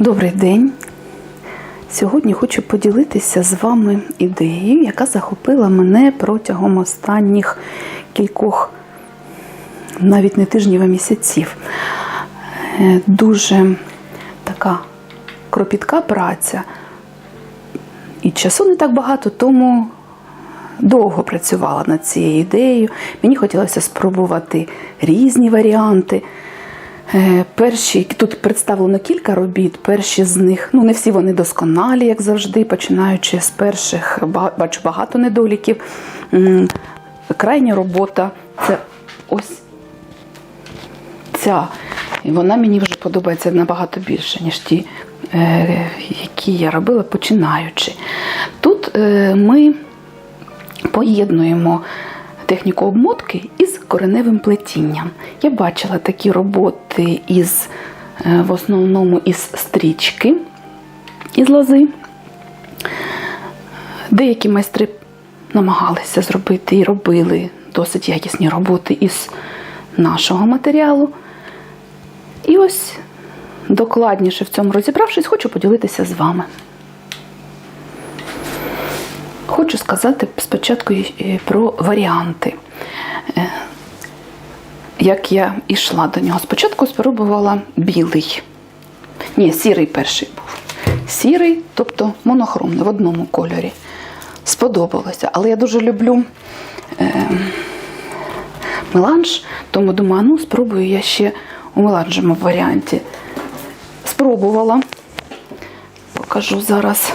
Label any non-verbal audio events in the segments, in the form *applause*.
Добрий день. Сьогодні хочу поділитися з вами ідеєю, яка захопила мене протягом останніх кількох, навіть не тижнів, а місяців. Е, Дуже така кропітка праця. І часу не так багато, тому довго працювала над цією ідеєю. Мені хотілося спробувати різні варіанти. Е, Перші тут представлено кілька робіт. Перші з них, ну не всі вони досконалі, як завжди, починаючи з перших, бачу багато недоліків. Крайня робота це ось ця. І вона мені вже подобається набагато більше, ніж ті, е, які я робила починаючи. Тут е, ми поєднуємо техніку обмотки із кореневим плетінням. Я бачила такі роботи із, е, в основному із стрічки із лози. Деякі майстри намагалися зробити і робили досить якісні роботи із нашого матеріалу. І ось докладніше в цьому розібравшись, хочу поділитися з вами. Хочу сказати спочатку е, про варіанти. Е, Як я йшла до нього. Спочатку спробувала білий. Ні, сірий перший був. Сірий, тобто монохромний в одному кольорі. Сподобалося. Але я дуже люблю е, меланж, тому думаю, ну спробую я ще у меланжевому варіанті. Спробувала. Покажу зараз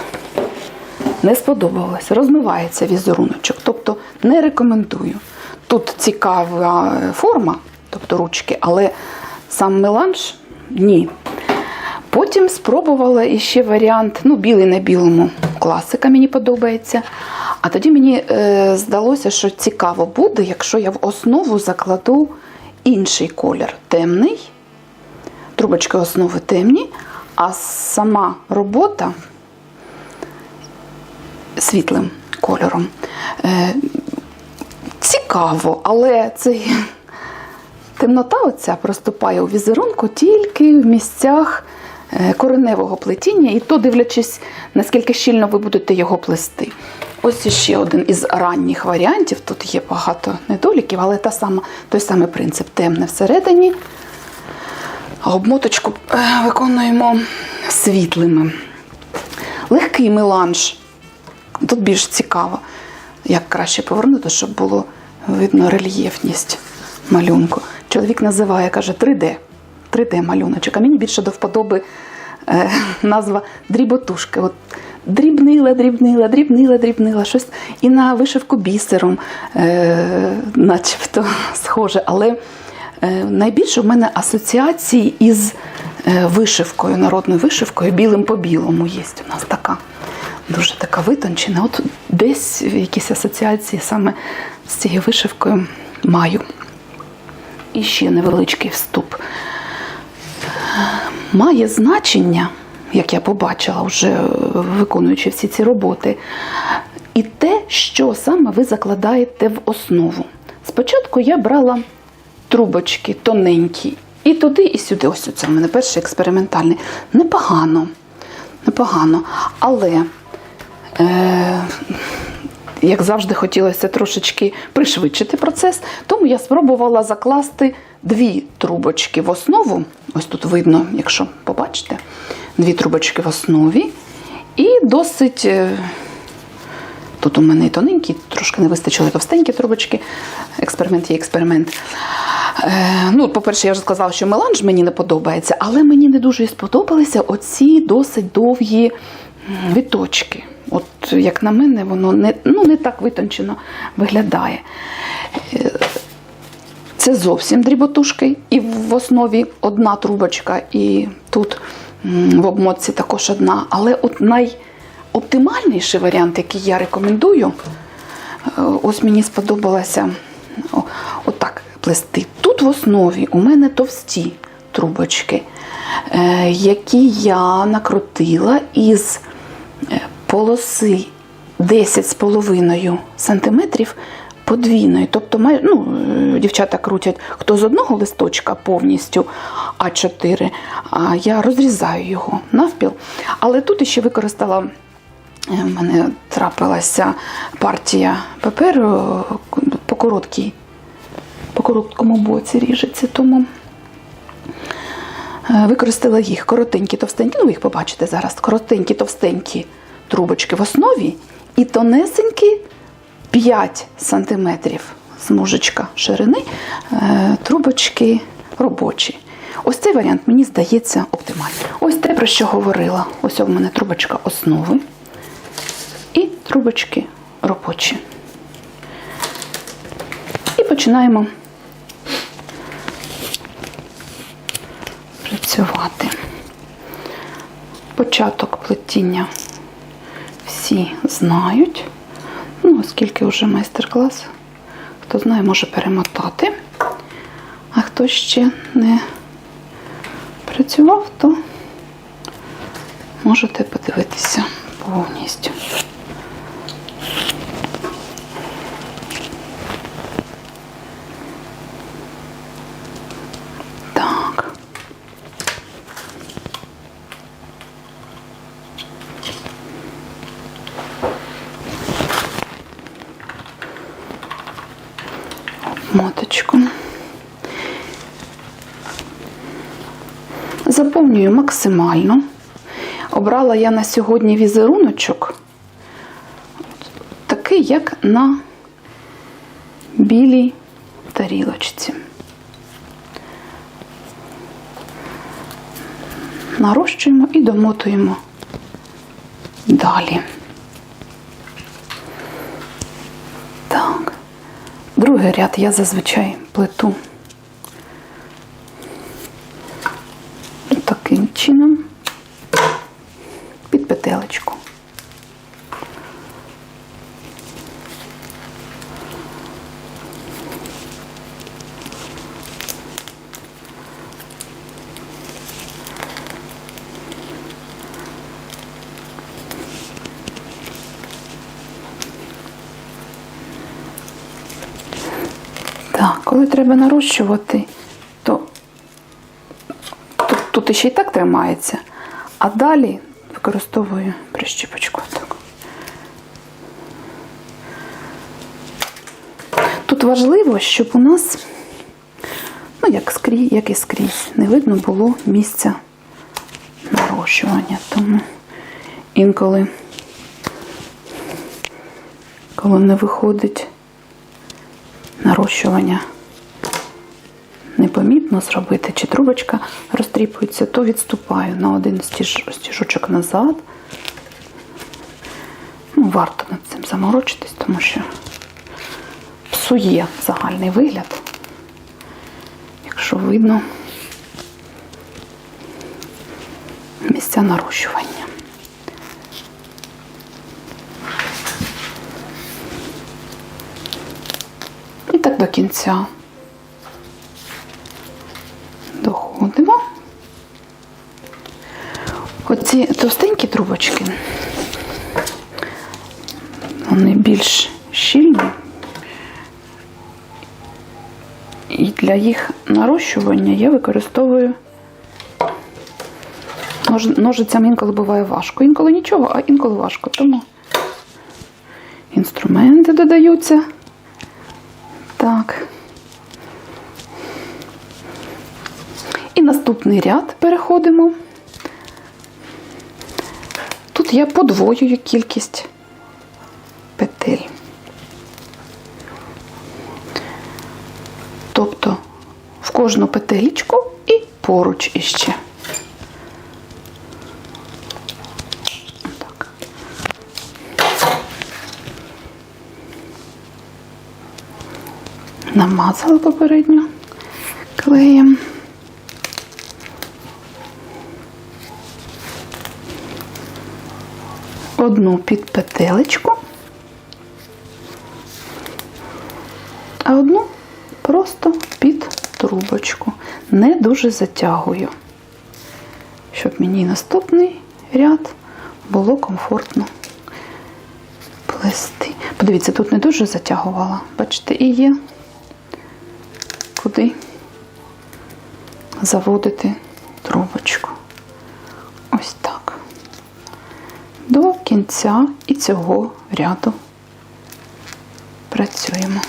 не сподобалось. Розмивається візеруночок. Тобто не рекомендую. Тут цікава форма, тобто ручки, але сам меланж ні. Потім спробувала іще варіант, ну, білий на білому, класика мені подобається. А тоді мені е, здалося, що цікаво буде, якщо я в основу закладу інший колір темний, трубочки основи темні, а сама робота світлим кольором. Е, цікаво, але цей темнота оця проступає у візерунку тільки в місцях е, кореневого плетіння, і то дивлячись, наскільки щільно ви будете його плести. Ось іще один із ранніх варіантів. Тут є багато недоліків, але та сама, той самий принцип темне всередині. Обмоточку е, виконуємо світлими. Легкий меланж. Тут більш цікаво, як краще повернути, щоб було видно рельєфність малюнку. Чоловік називає, каже, 3D. 3D малюночок. А мені більше до вподоби е, *laughs* назва дріботушки. От дрібнила, дрібнила, дрібнила, дрібнила, щось і на вишивку бісером, е, начебто *laughs* схоже. Але е, найбільше в мене асоціації із е, вишивкою, народною вишивкою, білим по білому є у нас така. Дуже така витончена. От десь якісь асоціації саме з цією вишивкою маю. І ще невеличкий вступ. Має значення, як я побачила, вже виконуючи всі ці роботи, і те, що саме ви закладаєте в основу. Спочатку я брала трубочки тоненькі, і туди, і сюди. Ось це в мене перший експериментальний. Непогано. Непогано. Але е, як завжди, хотілося трошечки пришвидшити процес, тому я спробувала закласти дві трубочки в основу. Ось тут видно, якщо побачите, дві трубочки в основі. І досить. е, Тут у мене і тоненькі, трошки не вистачили товстенькі трубочки. Експеримент є експеримент. Е, ну, по-перше, я вже сказала, що меланж мені не подобається, але мені не дуже сподобалися оці досить довгі віточки. Як на мене, воно не, ну, не так витончено виглядає. Е, Це зовсім дріботушки, і в основі одна трубочка, і тут в обмотці також одна. Але от найоптимальніший варіант, який я рекомендую, е, ось мені сподобалося отак плести. Тут в основі у мене товсті трубочки, е, які я накрутила із полоси 10,5 см подвійної. Тобто, ну, е, дівчата крутять хто з одного листочка повністю А4, а я розрізаю його навпіл. Але тут ще використала. е, В мене трапилася партія паперу е, по короткій, по короткому боці ріжеться, тому використала їх коротенькі, товстенькі, ну ви їх побачите зараз, коротенькі, товстенькі трубочки в основі і тонесенькі 5 см смужечка ширини, е, трубочки робочі. Ось цей варіант мені здається оптимальним. Ось те, про що говорила. Ось у мене трубочка основи і трубочки робочі. І починаємо працювати. Початок плетіння всі знають. Ну, оскільки вже майстер-клас, хто знає, може перемотати. А хто ще не працював, то можете подивитися повністю. Так. Моточку. Заповнюю максимально. Обрала я на сьогодні візеруночок такий, як на білій тарілочці. Нарощуємо і домотуємо далі. Так. Другий ряд я зазвичай плету. Таким чином. Під петелечку. Так, коли треба нарощувати, то тут, тут ще й так тримається, а далі використовую прищіпочку. Так. Тут важливо, щоб у нас, ну як скрізь, як і скрізь, не видно було місця нарощування. Тому інколи, коли не виходить нарощування непомітно зробити, чи трубочка розтріпується, то відступаю на один стіж, стіжочок назад. Ну, варто над цим заморочитись, тому що псує загальний вигляд, якщо видно місця нарощування. І так до кінця Оці товстенькі трубочки, вони більш щільні. І для їх нарощування я використовую нож- ножицями інколи буває важко. Інколи нічого, а інколи важко. Тому інструменти додаються. Так. І наступний ряд переходимо. Я подвоюю кількість петель. Тобто в кожну петелечку і поруч іще. Так. намазала попередньо клеєм. Одну під петелечку, а одну просто під трубочку. Не дуже затягую, щоб мені наступний ряд було комфортно плести. Подивіться, тут не дуже затягувала. Бачите, і є куди заводити трубочку. Ось так. До кінця і цього ряду працюємо.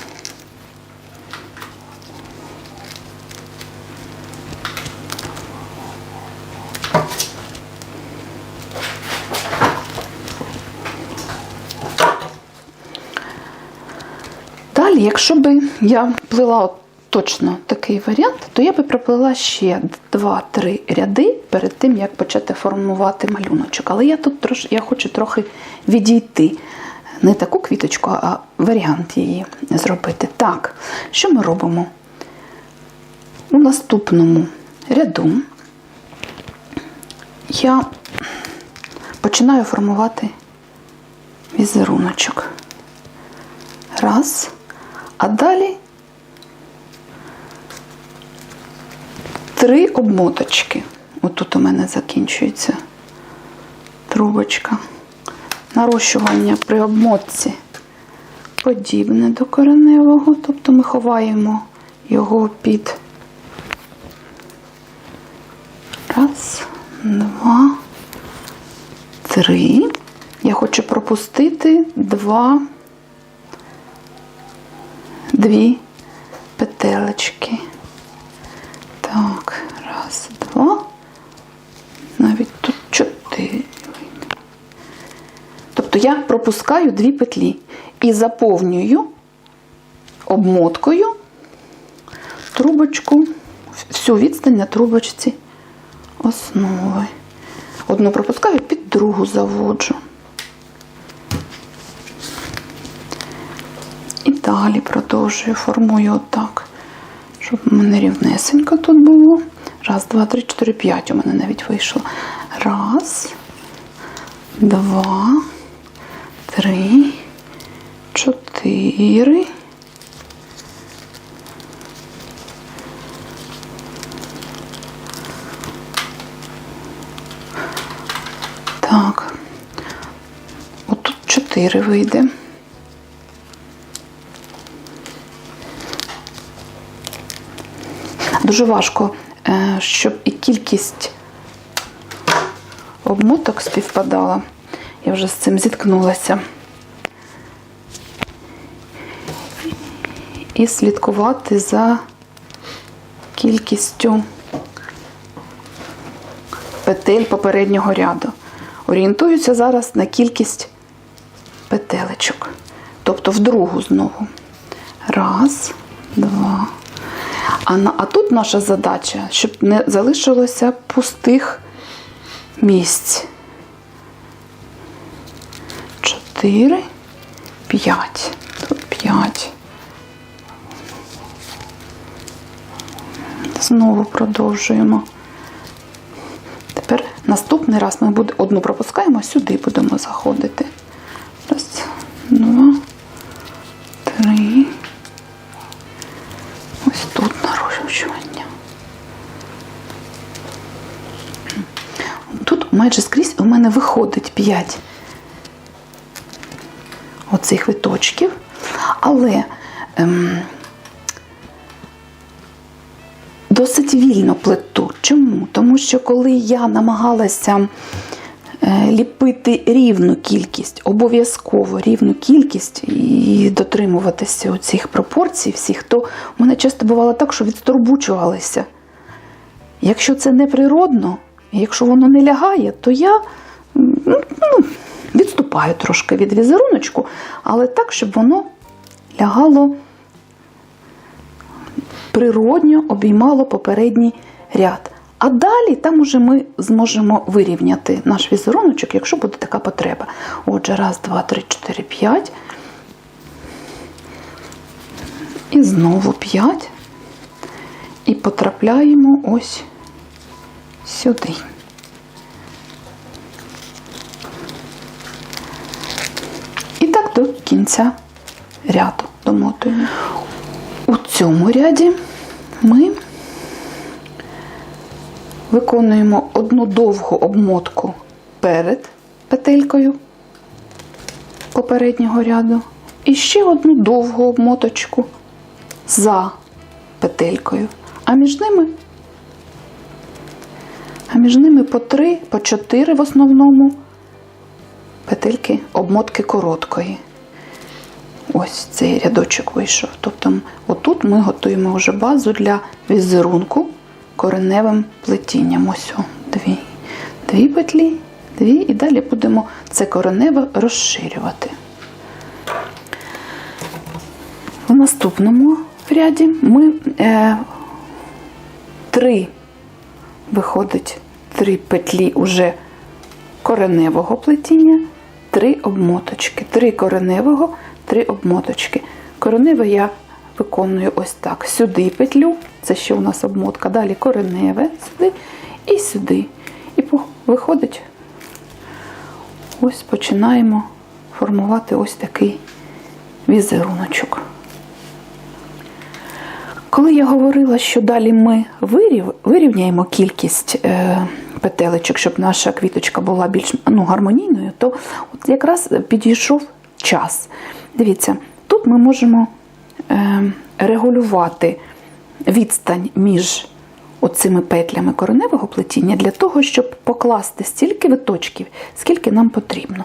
Далі, якщо би я плела от точно такий варіант, то я би проплела ще 2-3 ряди перед тим, як почати формувати малюночок. Але я тут трош, я хочу трохи відійти. Не таку квіточку, а варіант її зробити. Так, що ми робимо? У наступному ряду я починаю формувати візеруночок. Раз. А далі три обмоточки. Отут у мене закінчується трубочка. Нарощування при обмотці подібне до кореневого, тобто ми ховаємо його під раз, два, три. Я хочу пропустити два дві петелечки. Так, раз, два. Навіть тут чотири. Тобто я пропускаю дві петлі і заповнюю обмоткою трубочку, всю відстань на трубочці основи. Одну пропускаю, під другу заводжу. І далі продовжую, формую отак, щоб у мене рівнесенько тут було. Раз, два, три, чотири, п'ять у мене навіть вийшло. Раз, два, три, чотири. Так, отут чотири вийде. Дуже важко, е, щоб і кількість обмоток співпадала. Я вже з цим зіткнулася. І слідкувати за кількістю петель попереднього ряду. Орієнтуюся зараз на кількість петелечок. Тобто в другу знову. Раз, два. А, на, а тут наша задача, щоб не залишилося пустих місць. Чотири, п'ять. Тут п'ять. Знову продовжуємо. Тепер наступний раз ми буде, одну пропускаємо, сюди будемо заходити. Раз, два, три. Ось тут нарощування. Тут майже скрізь у мене виходить 5 оцих виточків, але ем, досить вільно плету. Чому? Тому що коли я намагалася ліпити рівну кількість, обов'язково рівну кількість і дотримуватися цих пропорцій всіх, то в мене часто бувало так, що відсторбучувалися. Якщо це неприродно, якщо воно не лягає, то я ну, відступаю трошки від візеруночку, але так, щоб воно лягало природньо, обіймало попередній ряд. А далі там уже ми зможемо вирівняти наш візеруночок, якщо буде така потреба. Отже, раз, два, три, чотири, п'ять. І знову п'ять. І потрапляємо ось сюди. І так до кінця ряду домотуємо. У цьому ряді ми виконуємо одну довгу обмотку перед петелькою попереднього ряду. І ще одну довгу обмоточку за петелькою. А між ними, а між ними по три, по чотири в основному петельки обмотки короткої. Ось цей рядочок вийшов. Тобто, отут ми готуємо вже базу для візерунку кореневим плетінням. Ось о, дві. Дві петлі, дві, і далі будемо це кореневе розширювати. В наступному ряді ми е, три виходить три петлі уже кореневого плетіння, три обмоточки. Три кореневого, три обмоточки. Кореневе я виконую ось так. Сюди петлю, це ще у нас обмотка, далі кореневе сюди і сюди. І виходить, ось починаємо формувати ось такий візеруночок. Коли я говорила, що далі ми вирів, вирівняємо кількість е, петелечок, щоб наша квіточка була більш ну, гармонійною, то от якраз підійшов час. Дивіться, тут ми можемо регулювати відстань між оцими петлями кореневого плетіння для того, щоб покласти стільки виточків, скільки нам потрібно.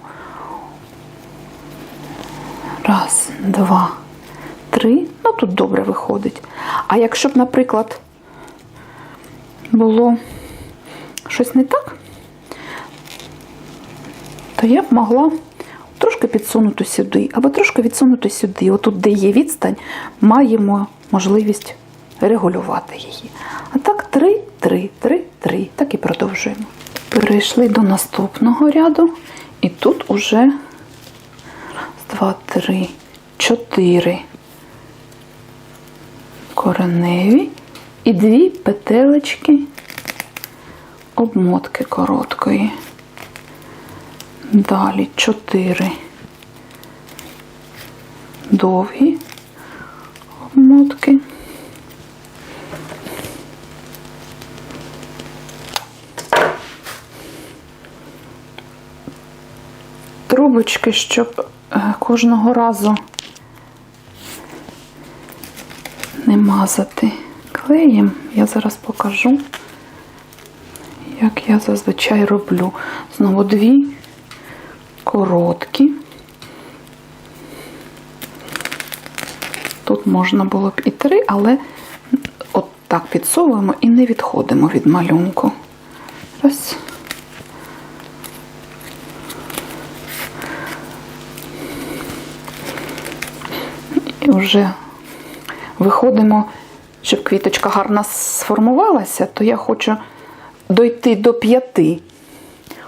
Раз, два, три. Ну тут добре виходить. А якщо б, наприклад, було щось не так, то я б могла трошки підсунути сюди, або трошки відсунути сюди. Отут, де є відстань, маємо можливість регулювати її. А так, три, три, три, три. Так і продовжуємо. Перейшли до наступного ряду, і тут уже раз, два, три, чотири кореневі і дві петелечки обмотки короткої. Далі чотири довгі обмотки. Трубочки, щоб е, кожного разу не мазати клеєм, я зараз покажу, як я зазвичай роблю. Знову дві короткі. Тут можна було б і три, але от так підсовуємо і не відходимо від малюнку. Раз. І вже виходимо, щоб квіточка гарно сформувалася, то я хочу дойти до п'яти.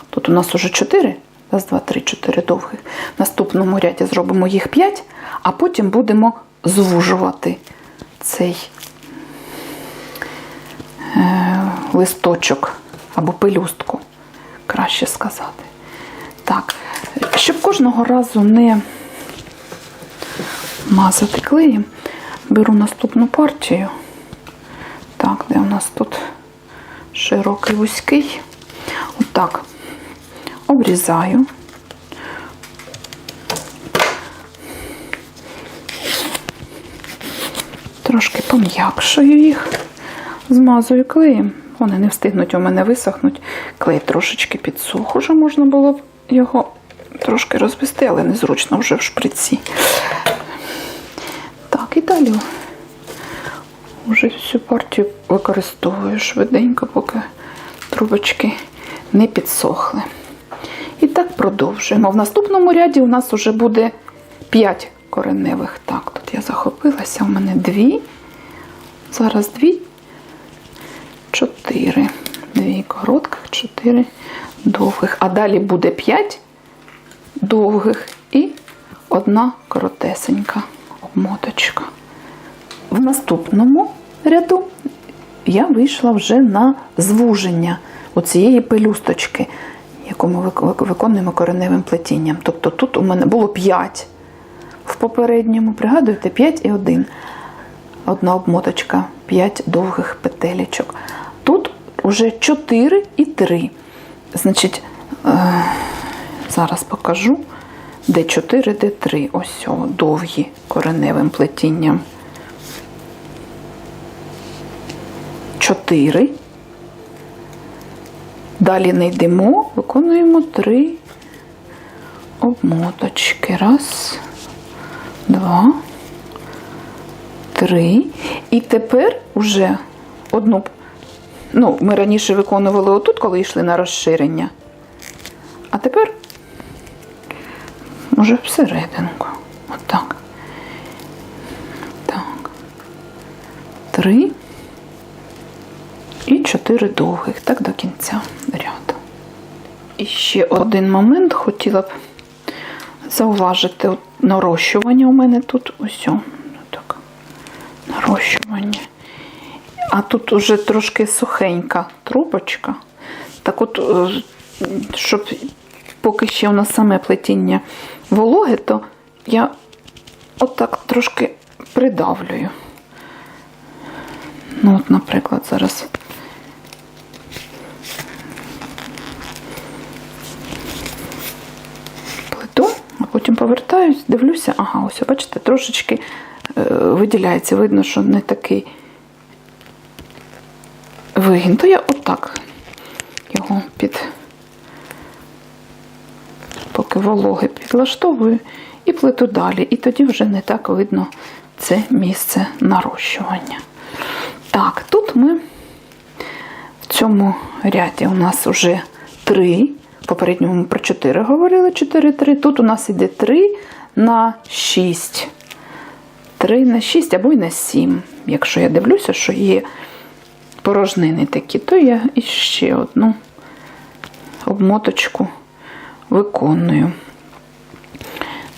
Тут у нас уже чотири. Раз, два, три, чотири довгих. В наступному ряді зробимо їх п'ять, а потім будемо звужувати цей е, листочок або пелюстку, краще сказати. Так, щоб кожного разу не мазати клеєм, беру наступну партію. Так, де у нас тут широкий вузький. Отак. Обрізаю. Трошки пом'якшую їх, змазую клеєм. Вони не встигнуть у мене висохнуть. Клей трошечки підсох, уже можна було б його трошки розвести, але незручно вже в шприці. Так, і далі вже всю партію використовую швиденько, поки трубочки не підсохли. І так продовжуємо. В наступному ряді у нас вже буде 5 кореневих. Так, тут я захопилася, у мене дві. Зараз дві, чотири. Дві коротких, чотири довгих. А далі буде 5 довгих і одна коротесенька обмоточка. В наступному ряду я вийшла вже на звуження оцієї пелюсточки, яку ми виконуємо кореневим плетінням. Тобто тут у мене було 5 в попередньому, пригадуєте, 5 і 1. Одна обмоточка, 5 довгих петелечок. Тут уже 4 і 3. Значить, е, зараз покажу. Д4, Д3. Ось о, довгі кореневим плетінням. 4. Далі не йдемо, виконуємо три обмоточки. Раз, два, три. І тепер уже одну. Ну, ми раніше виконували отут, коли йшли на розширення. А тепер може всерединку. Отак. Так. Три. І чотири довгих, так до кінця ряду. І ще один момент хотіла б зауважити нарощування у мене тут ось. Так, нарощування. А тут уже трошки сухенька трубочка. Так от, е, щоб поки ще у нас саме плетіння вологе, то я отак трошки придавлюю. Ну, от, наприклад, зараз. Плету, а потім повертаюсь, дивлюся, ага, ось, бачите, трошечки е, виділяється, видно, що не такий вигін. То я отак його під, поки вологи підлаштовую і плету далі. І тоді вже не так видно це місце нарощування. Так, тут ми в цьому ряді у нас вже 3. Попередньому ми про 4 говорили, 4-3. Тут у нас іде 3 на 6. 3 на 6 або й на 7. Якщо я дивлюся, що є порожнини такі, то я іще одну обмоточку виконую.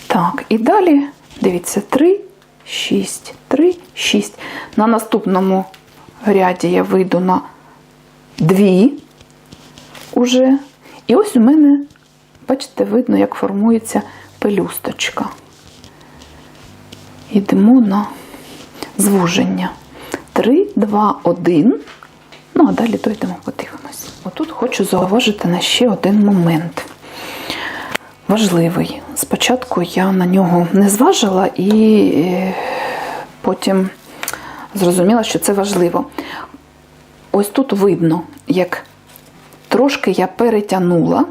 Так, і далі, дивіться, 3, 6, 3, 6. На наступному ряді я вийду на 2 уже. І ось у мене, бачите, видно, як формується пелюсточка. Йдемо на звуження. 3, 2, 1. Ну, а далі дойдемо, подивимось. Отут хочу зауважити на ще один момент. Важливий. Спочатку я на нього не зважила і е, потім зрозуміла, що це важливо. Ось тут видно, як трошки я перетягнула.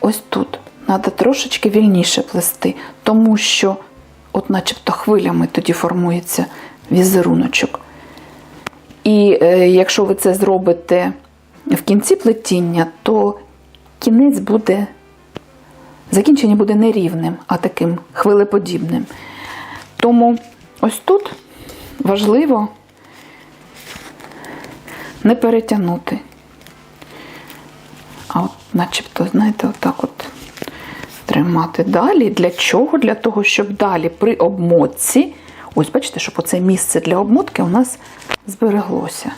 Ось тут. Треба трошечки вільніше плести, тому що, от начебто, хвилями тоді формується візеруночок. І е, якщо ви це зробите в кінці плетіння, то кінець буде, закінчення буде не рівним, а таким хвилеподібним. Тому ось тут важливо не перетягнути. А от начебто, знаєте, отак от тримати далі. Для чого? Для того, щоб далі при обмотці, ось бачите, щоб оце місце для обмотки у нас збереглося.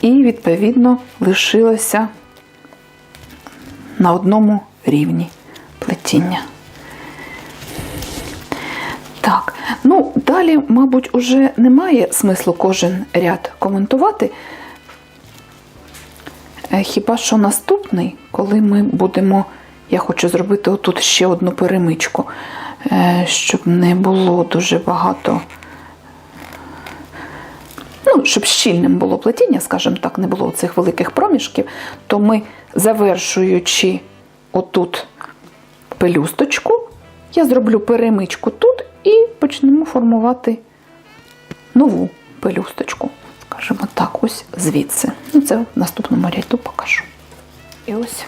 І, відповідно, лишилося на одному рівні плетіння. Так, ну далі, мабуть, уже немає смислу кожен ряд коментувати. Е, Хіба що наступний, коли ми будемо, я хочу зробити отут ще одну перемичку, е, щоб не було дуже багато, ну, щоб щільним було плетіння, скажімо так, не було цих великих проміжків, то ми, завершуючи отут пелюсточку, я зроблю перемичку тут і почнемо формувати нову пелюсточку. Скажімо так, ось звідси. Ну, це в наступному ряду покажу. І ось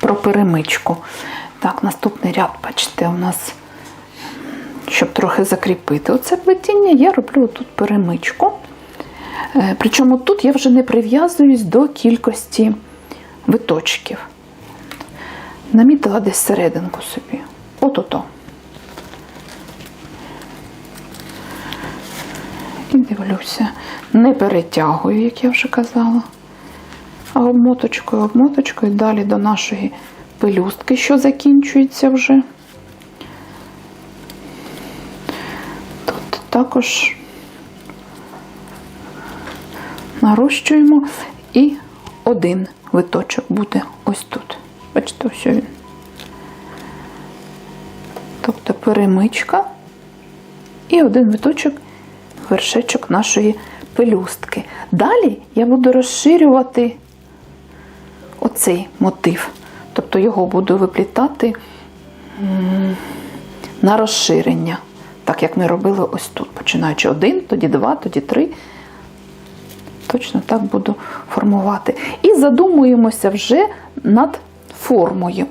про перемичку. Так, наступний ряд, бачите, у нас, щоб трохи закріпити оце плетіння, я роблю тут перемичку. Е, Причому тут я вже не прив'язуюсь до кількості виточків. Намітила десь серединку собі. От-ото. І дивлюся, не перетягую, як я вже казала. А обмоточкою, обмоточкою далі до нашої пелюстки, що закінчується вже. Тут також нарощуємо і один виточок буде ось тут. Бачите, ось він. Тобто перемичка і один виточок, вершечок нашої пелюстки. Далі я буду розширювати оцей мотив. Тобто його буду виплітати на розширення. Так як ми робили ось тут. Починаючи один, тоді два, тоді три. Точно так буду формувати. І задумуємося вже над формою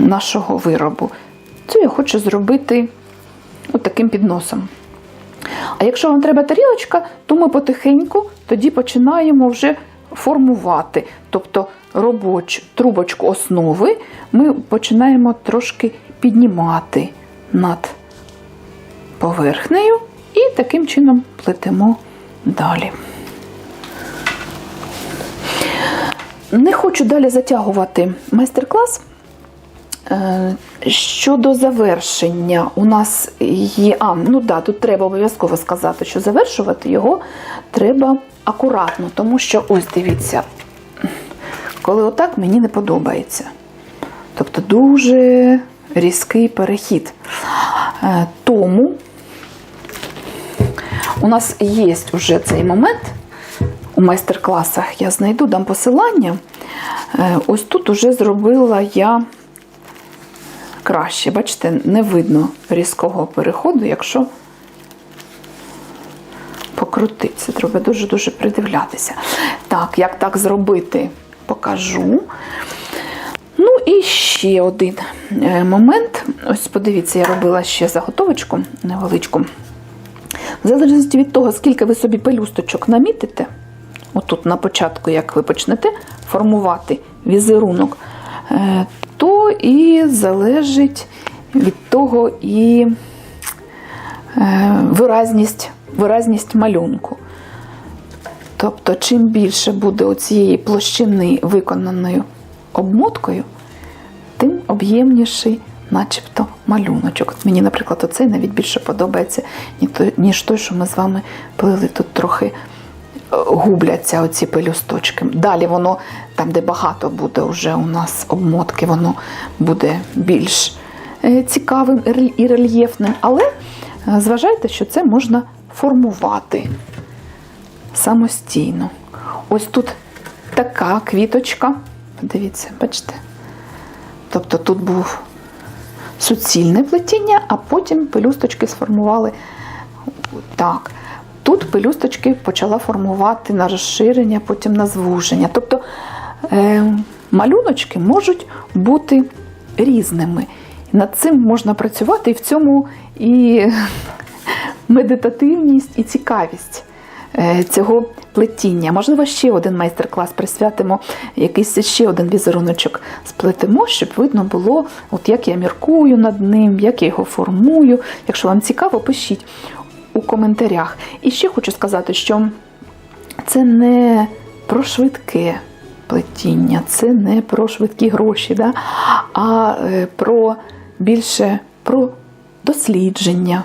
нашого виробу. Це я хочу зробити от таким підносом. А якщо вам треба тарілочка, то ми потихеньку тоді починаємо вже формувати. Тобто робоч, трубочку основи ми починаємо трошки піднімати над поверхнею і таким чином плетемо далі. Не хочу далі затягувати майстер-клас. Е, Щодо завершення, у нас є. А, ну да, тут треба обов'язково сказати, що завершувати його треба акуратно, тому що ось дивіться, коли отак мені не подобається. Тобто дуже різкий перехід. Е, Тому у нас є вже цей момент у майстер-класах. Я знайду, дам посилання. Е, Ось тут уже зробила я краще. Бачите, не видно різкого переходу, якщо покрутитися. Треба дуже-дуже придивлятися. Так, як так зробити, покажу. Ну і ще один е, момент. Ось подивіться, я робила ще заготовочку невеличку. В залежності від того, скільки ви собі пелюсточок намітите, отут на початку, як ви почнете формувати візерунок, е, то і залежить від того і е, виразність, виразність малюнку. Тобто, чим більше буде оцієї площини виконаною обмоткою, тим об'ємніший, начебто, малюночок. Мені, наприклад, оцей навіть більше подобається, ніж той, що ми з вами плили. Тут трохи губляться оці пелюсточки. Далі воно, там, де багато буде вже у нас обмотки, воно буде більш е, цікавим і рельєфним. Але е, зважайте, що це можна формувати самостійно. Ось тут така квіточка. Подивіться, бачите? Тобто тут був суцільне плетіння, а потім пелюсточки сформували так. Тут пелюсточки почала формувати на розширення, потім на звуження. Тобто е, малюночки можуть бути різними. Над цим можна працювати, і в цьому і *laughs* медитативність, і цікавість е, цього плетіння. Можливо, ще один майстер-клас присвятимо, якийсь ще один візеруночок сплетемо, щоб видно було, от як я міркую над ним, як я його формую. Якщо вам цікаво, пишіть у коментарях. І ще хочу сказати, що це не про швидке плетіння, це не про швидкі гроші, да? а е, про більше про дослідження,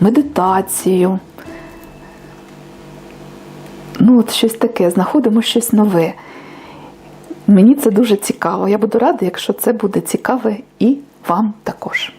медитацію. Ну, от щось таке, знаходимо щось нове. Мені це дуже цікаво. Я буду рада, якщо це буде цікаве і вам також.